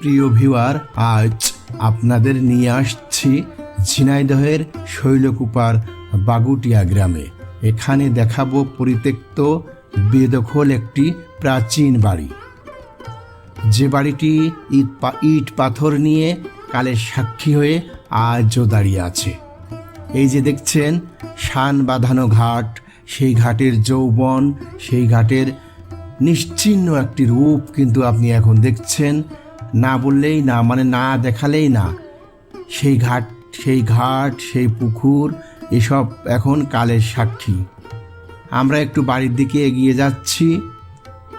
প্রিয় ভিউয়ার, আজ আপনাদের নিয়ে আসছি ঝিনাইদহের শৈলকুপার বাগুটিয়া গ্রামে। এখানে দেখাবো পরিত্যক্ত বেদখল একটি প্রাচীন বাড়ি। যে বাড়িটি ইট ইট পাথর নিয়ে কালের সাক্ষী হয়ে আজও দাঁড়িয়ে আছে। এই যে দেখছেন, শান বাঁধানো ঘাট, সেই ঘাটের যৌবন, সেই ঘাটের নিশ্চিহ্ন একটি রূপ কিন্তু আপনি এখন দেখছেন না বললেই না মানে না দেখালেই না। সেই ঘাট সেই ঘাট, সেই পুকুর, এসব এখন কালের সাক্ষী। আমরা একটু বাড়ির দিকে এগিয়ে যাচ্ছি।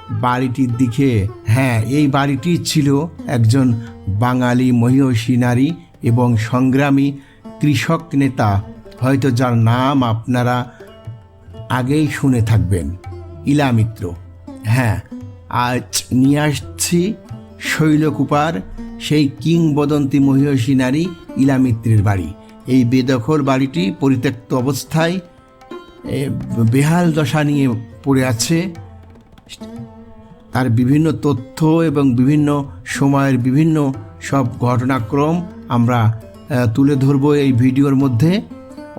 বাড়িটির দিকে হ্যাঁ এই বাড়িটি ছিল একজন বাঙালি মহিষী নারী এবং সংগ্রামী কৃষক নেতা। হয়তো যার নাম আপনারা আগেই শুনে থাকবেন। ইলা মিত্র হ্যাঁ আজ নিয়ে আসছি শৈলকুপার, সেই কিংবদন্তি মহিষী নারী ইলা মিত্রের বাড়ি। এই বেদখল বাড়িটি পরিত্যক্ত অবস্থায় বেহাল দশা নিয়ে পড়ে আছে। তার বিভিন্ন তথ্য এবং বিভিন্ন সময়ের বিভিন্ন সব ঘটনাক্রম আমরা তুলে ধরব এই ভিডিওর মধ্যে।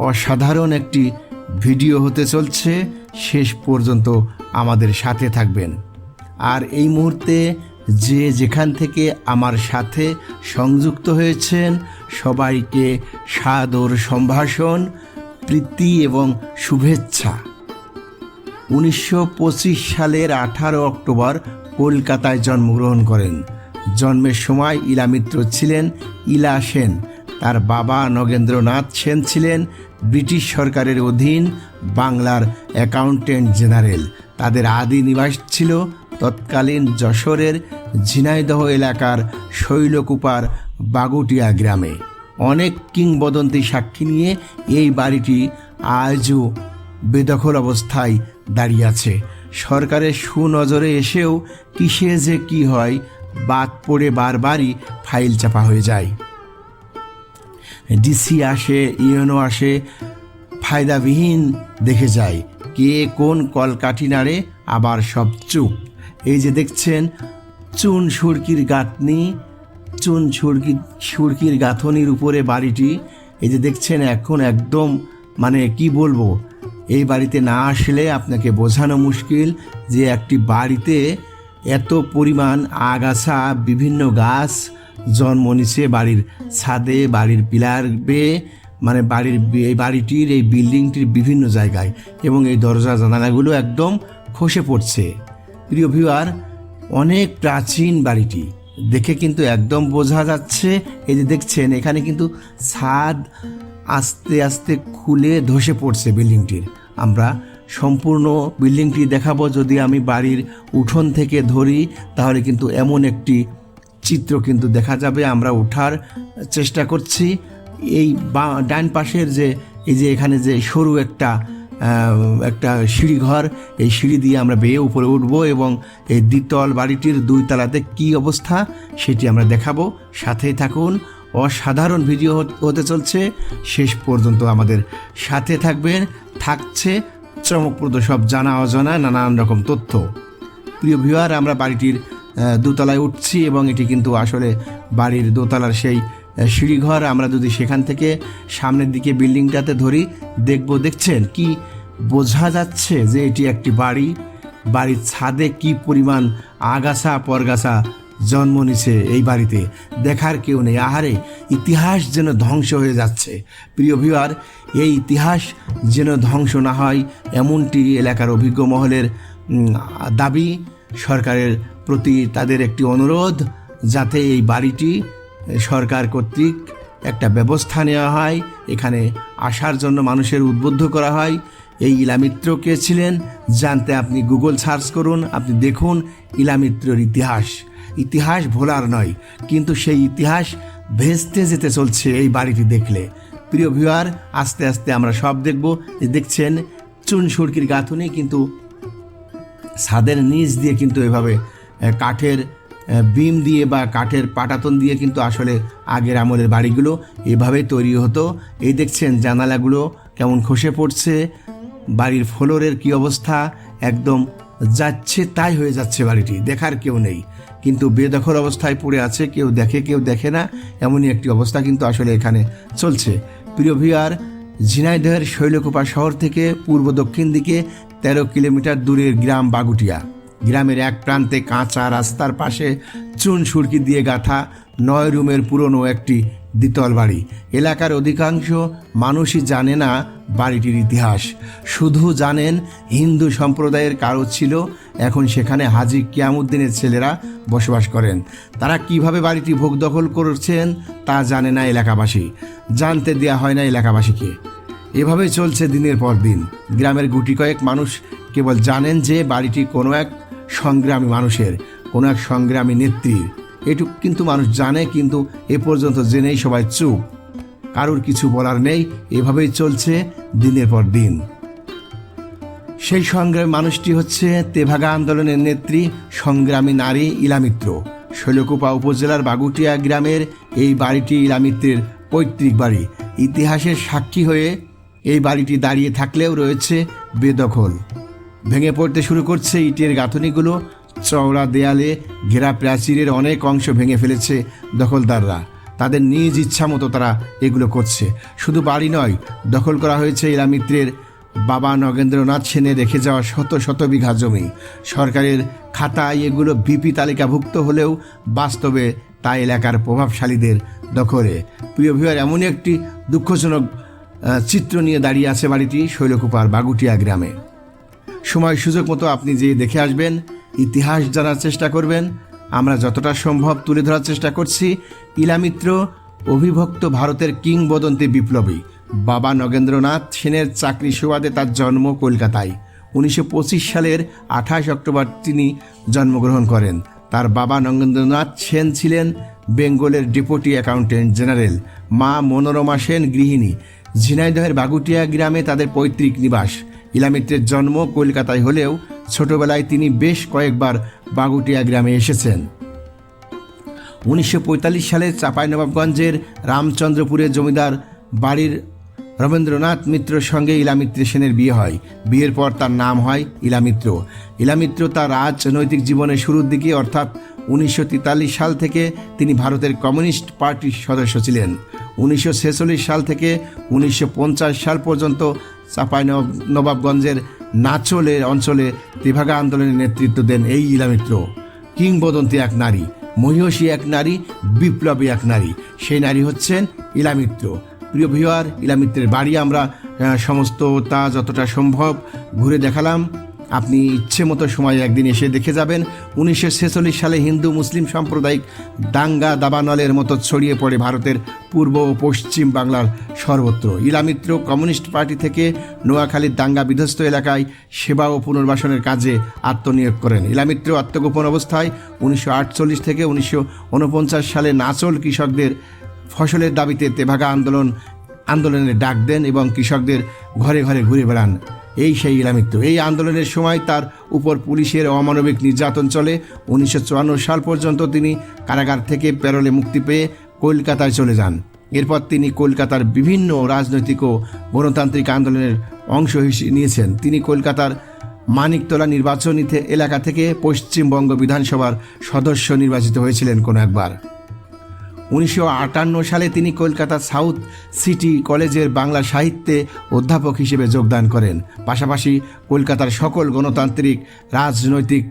অসাধারণ একটি ভিডিও হতে চলছে। শেষ পর্যন্ত আমাদের সাথে থাকবেন। আর এই মুহূর্তে যে যেখান থেকে আমার সাথে সংযুক্ত হয়েছেন, সবাইকে সাদর সম্ভাষণ, প্রীতি এবং শুভেচ্ছা। উনিশশো পঁচিশ সালের আঠারো অক্টোবর কলকাতায় জন্মগ্রহণ করেন। জন্মের সময় ইলা মিত্র ছিলেন, ইলা সেন। তার বাবা নগেন্দ্রনাথ সেন ছিলেন, ব্রিটিশ সরকারের অধীন বাংলার অ্যাকাউন্টেন্ট জেনারেল। তাদের আদি নিবাস ছিল তৎকালীন যশোরের ঝিনাইদহ এলাকার শৈলকুপার বাগুটিয়া গ্রামে। অনেক কিংবদন্তি সাক্ষী নিয়ে এই বাড়িটি আজও বেদখল অবস্থায় দাঁড়িয়ে আছে। সরকারের সুনজরে এসেও কিসে যে কি হয়, বাদ পড়ে বারবারই ফাইল চাপা হয়ে যায়। ডিসি আসে, ইউএনও আসে, ফায়দাবিহীন দেখে যায়, কে কোন কলকাঠি নাড়ে, আবার সব চুপ। এই যে দেখছেন, চুন সুরকির গাঁথনি, চুন সুরকি, সুরকির গাঁথনির উপরে বাড়িটি, এই যে দেখছেন এখন একদম মানে কি বলব, এই বাড়িতে না আসলে আপনাকে বোঝানো মুশকিল যে একটি বাড়িতে এত পরিমাণ আগাছা, বিভিন্ন গাছ জন্ম নিছে বাড়ির ছাদে, বাড়ির পিলার বেয়ে মানে বাড়ির এই বাড়িটির, এই বিল্ডিংটির বিভিন্ন জায়গায় এবং এই দরজা জানালাগুলো একদম খসে পড়ছে। প্রিয় ভিউয়ার, অনেক প্রাচীন বাড়িটি। দেখে কিন্তু একদম বোঝা যাচ্ছে, এই যে দেখছেন, এখানে কিন্তু ছাদ আস্তে আস্তে খুলে ধসে পড়ছে বিল্ডিংটির। আমরা সম্পূর্ণ বিল্ডিংটি দেখাবো যদি আমি বাড়ির উঠোন থেকে ধরি, তাহলে কিন্তু এমন একটি চিত্র কিন্তু দেখা যাবে। আমরা ওঠার চেষ্টা করছি। এই বা, ডান পাশের যে, এই যে এখানে যে সরু একটা একটা সিঁড়িঘর এই সিঁড়ি দিয়ে আমরা বেয়ে উপরে উঠবো এবং এই দ্বিতল বাড়িটির দুই তলাতে কী অবস্থা সেটি আমরা দেখাবো। সাথেই থাকুন। অসাধারণ ভিডিও হতে চলছে। শেষ পর্যন্ত আমাদের সাথে থাকবেন। থাকছে চমকপ্রদ সব জানা অজানা নানান রকম তথ্য। প্রিয় ভিউয়ার, আমরা বাড়িটির দোতলায় উঠছি এবং এটি কিন্তু আসলে বাড়ির দোতলার সেই সিঁড়িঘর, আমরা যদি সেখান থেকে সামনের দিকে বিল্ডিংটাতে ধরি, দেখব, দেখছেন কি বোঝা যাচ্ছে যে এটি একটি বাড়ি। বাড়ির ছাদে কি পরিমাণ আগাছা পরগাছা জন্ম নিছে এই বাড়িতে। দেখার কেউ নেই। আহারে, ইতিহাস যেন ধ্বংস হয়ে যাচ্ছে। প্রিয় ভিউয়ার এই ইতিহাস যেন ধ্বংস না হয়, এমনটি এলাকার অভিজ্ঞ মহলের দাবি। সরকারের প্রতি তাদের একটি অনুরোধ, যাতে এই বাড়িটি সরকার কর্তৃক একটা ব্যবস্থা নেওয়া হয়, এখানে আসার জন্য মানুষের উদ্বুদ্ধ করা হয়। এই ইলামিত্র কে ছিলেন? জানতে আপনি গুগল সার্চ করুন, আপনি দেখুন ইলামিত্রর ইতিহাস। ইতিহাস ভোলার নয়, কিন্তু সেই ইতিহাস ভেস্তে যেতে চলছে এই বাড়িটি দেখলে। প্রিয় ভিউয়ার আস্তে আস্তে আমরা সব দেখব। দেখছেন চুন সুরকির গাঁথুনি, কিন্তু ছাদের নিচ দিয়ে কিন্তু এভাবে কাঠের বিম দিয়ে বা কাঠের পাটাতন দিয়ে কিন্তু আসলে আগের আমলের বাড়িগুলো এভাবেই তৈরি হতো। এই দেখছেন জানালাগুলো কেমন খসে পড়ছে, বাড়ির ফ্লোরের কি অবস্থা, একদম যাচ্ছে তাই হয়ে যাচ্ছে বাড়িটি, দেখার কেউ নেই। কিন্তু বেদখল অবস্থায় পড়ে আছে, কেউ দেখে কেউ দেখে না, এমনই একটি অবস্থা কিন্তু আসলে এখানে চলছে। প্রিয় ভিয়ার ঝিনাইদহের শৈলকুপা শহর থেকে পূর্ব দক্ষিণ দিকে তেরো কিলোমিটার দূরের গ্রাম বাগুটিয়া। গ্রামের এক প্রান্তে কাঁচা রাস্তার পাশে চুন সুরকি দিয়ে গাঁথা নয় রুমের পুরনো একটি দ্বিতল বাড়ি। এলাকার অধিকাংশ মানুষই জানে না বাড়িটির ইতিহাস। শুধু জানেন হিন্দু সম্প্রদায়ের কারও ছিল, এখন সেখানে হাজি কিয়ামুদ্দিনের ছেলেরা বসবাস করেন। তারা কীভাবে বাড়িটি ভোগ দখল করছেন তা জানে না এলাকাবাসী। জানতে দেওয়া হয় না এলাকাবাসীকে। এভাবে চলছে দিনের পর দিন। গ্রামের গুটি কয়েক মানুষ কেবল জানেন যে বাড়িটি কোনো এক সংগ্রামী মানুষের, কোনো এক সংগ্রামী নেত্রীর এটুকু কিন্তু মানুষ জানে, কিন্তু এ পর্যন্ত জেনেই সবাই চুপ। কারোর কিছু বলার নেই, এভাবেই চলছে দিনের পর দিন। সেই সংগ্রামী মানুষটি হচ্ছে তেভাগা আন্দোলনের নেত্রী, সংগ্রামী নারী ইলামিত্র। শৈলকুপা উপজেলার বাগুটিয়া গ্রামের এই বাড়িটি ইলামিত্রের পৈতৃক বাড়ি। ইতিহাসের সাক্ষী হয়ে এই বাড়িটি দাঁড়িয়ে থাকলেও রয়েছে বেদখল। ভেঙে পড়তে শুরু করছে ইটের গাঁথনিগুলো। চওড়া দেয়ালে ঘেরা প্রাচীরের অনেক অংশ ভেঙে ফেলেছে দখলদাররা। তাদের নিজ ইচ্ছা মতো তারা এগুলো করছে। শুধু বাড়ি নয়, দখল করা হয়েছে ইলামিত্রের বাবা নগেন্দ্রনাথ সেনে রেখে যাওয়া শত শত বিঘা জমি। সরকারের খাতায় এগুলো বিপি তালিকাভুক্ত হলেও বাস্তবে তা এলাকার প্রভাবশালীদের দখলে। প্রিয় ভিউয়ার এমনই একটি দুঃখজনক চিত্র নিয়ে দাঁড়িয়ে আছে বাড়িটি শৈলকুপার বাগুটিয়া গ্রামে। সময় সুযোগ মতো আপনি যে দেখে আসবেন, ইতিহাস জানার চেষ্টা করবেন। আমরা যতটা সম্ভব তুলে ধরার চেষ্টা করছি। ইলামিত্র অভিভক্ত ভারতের কিংবদন্তি বিপ্লবী, বাবা নগেন্দ্রনাথ সেনের চাকরি সুবাদে তার জন্ম কলকাতায়। উনিশশো পঁচিশ সালের আঠাশ অক্টোবর তিনি জন্মগ্রহণ করেন। তার বাবা নগেন্দ্রনাথ সেন ছিলেন বেঙ্গলের ডেপুটি অ্যাকাউন্টেন্ট জেনারেল। মা মনোরমা সেন গৃহিণী। ঝিনাইদহের বাগুটিয়া গ্রামে তাদের পৈতৃক নিবাস। ইলামিত্রের জন্ম কলকাতায় হলেও ছোটবেলায় তিনি বেশ কয়েকবার বাগুটিয়া গ্রামে এসেছেন। উনিশশো পঁয়তাল্লিশ সালে চাঁপাইনবাবগঞ্জের রামচন্দ্রপুরে জমিদার বাড়ির রবীন্দ্রনাথ মিত্রর সঙ্গে ইলামিত্র সেনের বিয়ে হয়। বিয়ের পর তার নাম হয় ইলামিত্র। ইলামিত্র তার রাজনৈতিক জীবনের শুরুর দিকে, অর্থাৎ উনিশশো তেতাল্লিশ সাল থেকে তিনি ভারতের কমিউনিস্ট পার্টির সদস্য ছিলেন। উনিশশো ছেচল্লিশ সাল থেকে উনিশশো পঞ্চাশ সাল পর্যন্ত নবাবগঞ্জের নাচলের অঞ্চলে ত্রিভাগা আন্দোলনের নেতৃত্ব দেন এই ইলামিত্র। কিংবদন্তি এক নারী, মহিষী এক নারী, বিপ্লবী এক নারী। সেই নারী হচ্ছেন ইলামিত্র। প্রিয় ভিওয়ার ইলামিত্রের বাড়ি আমরা সমস্ত তা যতটা সম্ভব ঘুরে দেখালাম। আপনি ইচ্ছে মতো সময় একদিন এসে দেখে যাবেন। উনিশশো ছেচল্লিশ সালে হিন্দু মুসলিম সাম্প্রদায়িক দাঙ্গা দাবানলের মতো ছড়িয়ে পড়ে ভারতের পূর্ব ও পশ্চিম বাংলার সর্বত্র। ইলামিত্র কমিউনিস্ট পার্টি থেকে নোয়াখালীর দাঙ্গা বিধ্বস্ত এলাকায় সেবা ও পুনর্বাসনের কাজে আত্মনিয়োগ করেন। ইলামিত্র আত্মগোপন অবস্থায় উনিশশো আটচল্লিশ থেকে উনিশশো উনপঞ্চাশ সালে নাচল কৃষকদের ফসলের দাবিতে তেভাগা আন্দোলন আন্দোলনের ডাক দেন এবং কৃষকদের ঘরে ঘরে ঘুরে বেড়ান। এই সেই ইলামিত্র এই আন্দোলনের সময় তার উপর পুলিশের অমানবিক নির্যাতন চলে। উনিশশো চুয়ান্ন সাল পর্যন্ত তিনি কারাগার থেকে প্যারোলে মুক্তি পেয়ে কলকাতায় চলে যান। এরপর তিনি কলকাতার বিভিন্ন রাজনৈতিক ও গণতান্ত্রিক আন্দোলনের অংশ নিয়েছেন। তিনি কলকাতার মানিকতলা নির্বাচনীতে এলাকা থেকে পশ্চিমবঙ্গ বিধানসভার সদস্য নির্বাচিত হয়েছিলেন কোনো একবার। উনিশশো আটান্ন সালে তিনি কলকাতা সাউথ সিটি কলেজের বাংলা সাহিত্যে অধ্যাপক হিসেবে যোগদান করেন। পাশাপাশি কলকাতার সকল গণতান্ত্রিক, রাজনৈতিক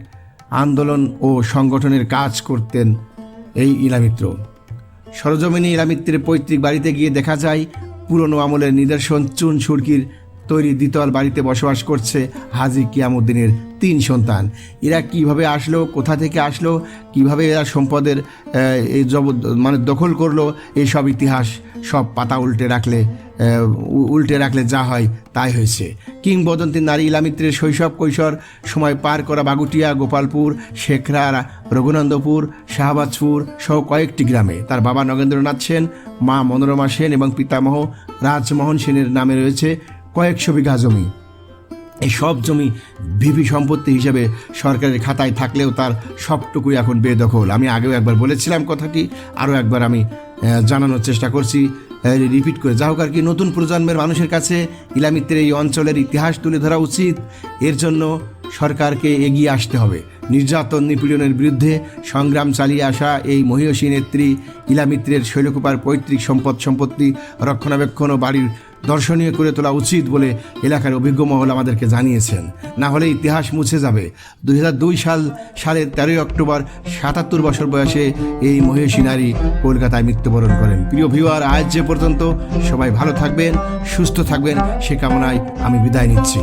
আন্দোলন ও সংগঠনের কাজ করতেন এই ইলামিত্র। সরজমিনী ইলামিত্রের পৈতৃক বাড়িতে গিয়ে দেখা যায়, পুরনো আমলের নিদর্শন চুন সুরকির তৈরি দ্বিতল বাড়িতে বসবাস করছে হাজি কিয়ামুদ্দিনের তিন সন্তান। এরা কীভাবে আসলো, কোথা থেকে আসলো, কীভাবে এরা সম্পদের এই জব মানে দখল করল এই সব ইতিহাস সব পাতা উল্টে রাখলে উল্টে রাখলে যা হয় তাই হয়েছে। কিংবদন্তি নারী ইলামিত্রের শৈশব কৈশোর সময় পার করা বাগুটিয়া, গোপালপুর শেখরা রঘুনন্দপুর, শাহবাজপুর সহ কয়েকটি গ্রামে। তার বাবা নগেন্দ্রনাথ সেন, মা মনোরমা সেন এবং পিতামহ রাজমোহন সেনের নামে রয়েছে কয়েকশো বিঘা জমি। এই সব জমি ভিভি সম্পত্তি হিসাবে সরকারের খাতায় থাকলেও তার সবটুকুই এখন বেদখল। আমি আগেও একবার বলেছিলাম কথাটি, আরও একবার আমি জানানোর চেষ্টা করছি। রিপিট করে, যা হোক আর কি, নতুন প্রজন্মের মানুষের কাছে ইলামিত্রের এই অঞ্চলের ইতিহাস তুলে ধরা উচিত। এর জন্য সরকারকে এগিয়ে আসতে হবে। নির্যাতন নিপীড়নের বিরুদ্ধে সংগ্রাম চালিয়ে আসা এই মহিষী নেত্রী ইলামিত্রের শৈলকুপার পৈতৃক সম্পদ সম্পত্তি রক্ষণাবেক্ষণ ও বাড়ির দর্শনীয় করে তোলা উচিত বলে এলাকার অভিজ্ঞ মহল আমাদেরকে জানিয়েছেন। না হলে ইতিহাস মুছে যাবে। দু হাজার দুই সাল, সালের তেরোই অক্টোবর, সাতাত্তর বছর বয়সে এই মহিষী নারী কলকাতায় মৃত্যুবরণ করেন। প্রিয় ভিউয়ার, আজ যে পর্যন্ত সবাই ভালো থাকবেন, সুস্থ থাকবেন, সে কামনায় আমি বিদায় নিচ্ছি।